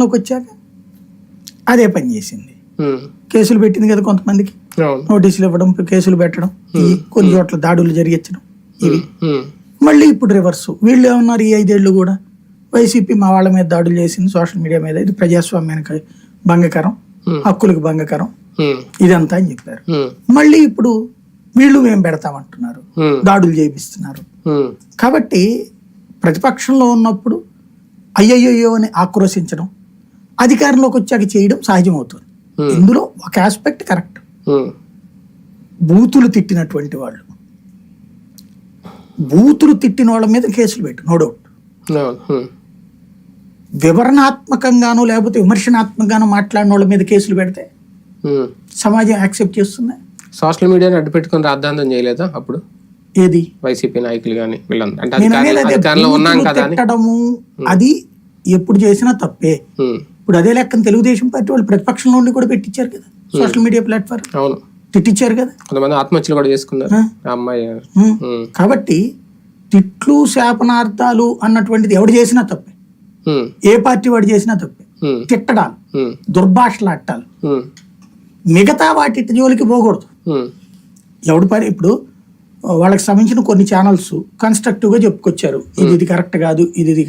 లోకి వచ్చాక అదే పని చేసింది. కేసులు పెట్టింది కదా కొంతమందికి. నోటీసులు ఇవ్వడం కేసులు పెట్టడం కొన్ని చోట్ల దాడులు జరిగించడం ఇవి. మళ్ళీ ఇప్పుడు రివర్స్ వీళ్ళు ఏమన్నారు ఈ ఐదేళ్ళు కూడా? వైసీపీ మా వాళ్ళ మీద దాడులు చేసింది సోషల్ మీడియా మీద. ఇది ప్రజాస్వామ్యానికి భంగకరం. హక్కులకు భంగకరం. ఇదంతా అని చెప్పారు. మళ్ళీ ఇప్పుడు వీళ్ళు మేము పెడతామంటున్నారు. దాడులు చేపిస్తున్నారు. కాబట్టి ప్రతిపక్షంలో ఉన్నప్పుడు అయ్యయ్యో అని ఆక్రోశించడం అధికారంలోకి వచ్చాక చేయడం సహజమవుతుంది. Hmm. ఇందులో ఒక ఆస్పెక్ట్ కరెక్ట్ ఉమ్, బూతులు తిట్టినటువంటి వాళ్ళు. బూతులు తిట్టిన వాళ్ళ మీద కేసులు పెట్టు నో డౌట్ ఉమ్, వివరణాత్మకంగానో లేకపోతే విమర్శనాత్మకంగానో మాట్లాడిన వాళ్ళ మీద కేసులు పెడితే. సమాజం యాక్సెప్ట్ చేస్తుంది? సోషల్ మీడియాని అడ్డు పెట్టుకుని రాద్ధాంతం చేయలేదా అప్పుడు? ఏది? వైసీపీ నాయకులు కానీ అంటే అదే ఉన్నాం కదా ఎప్పుడు చేసినా తప్పే. ఇప్పుడు అదే లెక్కన తెలుగుదేశం పార్టీ వాళ్ళు ప్రతిపక్షంలో ఉండి కూడా పెట్టించారు కదా. సోషల్ మీడియా ప్లాట్ఫామ్ అవును. తిట్టించారు కదా. కొంతమంది ఆత్మహత్యలు కూడా చేసుకున్నారు. అమ్మాయి. కాబట్టి తిట్లు శాపనార్థాలు అన్నటువంటిది ఎవడు చేసినా తప్పే. ఏ పార్టీ వాడు చేసినా తప్పే. తిట్టడాలు. దుర్భాషలాట్టాలు మిగతా వాటి జోలికి పోకూడదు. ఎవడు పని ఇప్పుడు వాళ్ళకి సంబంధించిన కొన్ని ఛానల్స్ కన్స్ట్రక్టివ్గా చెప్పుకొచ్చారు. ఇది ఇది కరెక్ట్ కాదు ఇది ఇది